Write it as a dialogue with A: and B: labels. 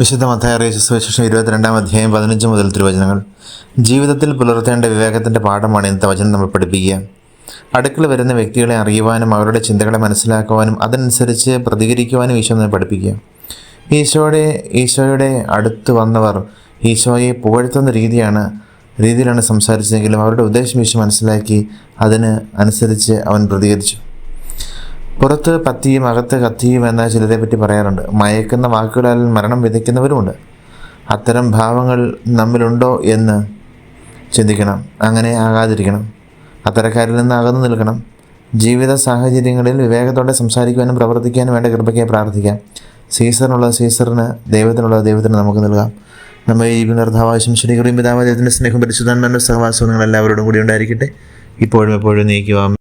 A: വിശുദ്ധ മത്തായ അറിയിച്ച ഇരുപത്തിരണ്ടാം അധ്യായം പതിനഞ്ച് മുതൽ തിരുവചനങ്ങൾ. ജീവിതത്തിൽ പുലർത്തേണ്ട വിവേകത്തിന്റെ പാഠമാണ് ഇന്നത്തെ വചനം നമ്മൾ പഠിപ്പിക്കുക. അടുക്കള വരുന്ന വ്യക്തികളെ അറിയുവാനും അവരുടെ ചിന്തകളെ മനസ്സിലാക്കുവാനും അതനുസരിച്ച് പ്രതികരിക്കുവാനും ഈശോ നമ്മെ പഠിപ്പിക്കുക. ഈശോയുടെ ഈശോയുടെ അടുത്ത് വന്നവർ ഈശോയെ പുകഴ്ത്തുന്ന രീതിയാണ് രീതിയിലാണ് സംസാരിച്ചതെങ്കിലും അവരുടെ ഉദ്ദേശം ഈശോ മനസ്സിലാക്കി അതിന് അനുസരിച്ച് അവൻ പ്രതികരിച്ചു. പുറത്ത് പത്തിയും അകത്ത് കത്തിയും എന്ന ചിലരെ പറ്റി പറയാറുണ്ട്. മയക്കുന്ന വാക്കുകളാൽ മരണം വിതയ്ക്കുന്നവരുമുണ്ട്. അത്തരം ഭാവങ്ങൾ നമ്മിലുണ്ടോ എന്ന് ചിന്തിക്കണം. അങ്ങനെ ആകാതിരിക്കണം. അത്തരക്കാരിൽ നിന്ന് അകന്നു നിൽക്കണം. ജീവിത സാഹചര്യങ്ങളിൽ വിവേകത്തോടെ സംസാരിക്കുവാനും പ്രവർത്തിക്കാനും വേണ്ട കൃപയ്ക്കായി പ്രാർത്ഥിക്കാം. സീസറിനുള്ള സീസറിന് ദൈവത്തിനുള്ള ദൈവത്തിന് നമുക്ക് നൽകാം. നമ്മൾ ഈ പുനർധാവാശം ശ്രീ പിതാവ് ദൈവത്തിന്റെ സ്നേഹം പരിശുദ്ധാൻ സഹവാസവും നിങ്ങൾ എല്ലാവരോടും കൂടി ഉണ്ടായിരിക്കട്ടെ. ഇപ്പോഴും എപ്പോഴും നീക്കുവാം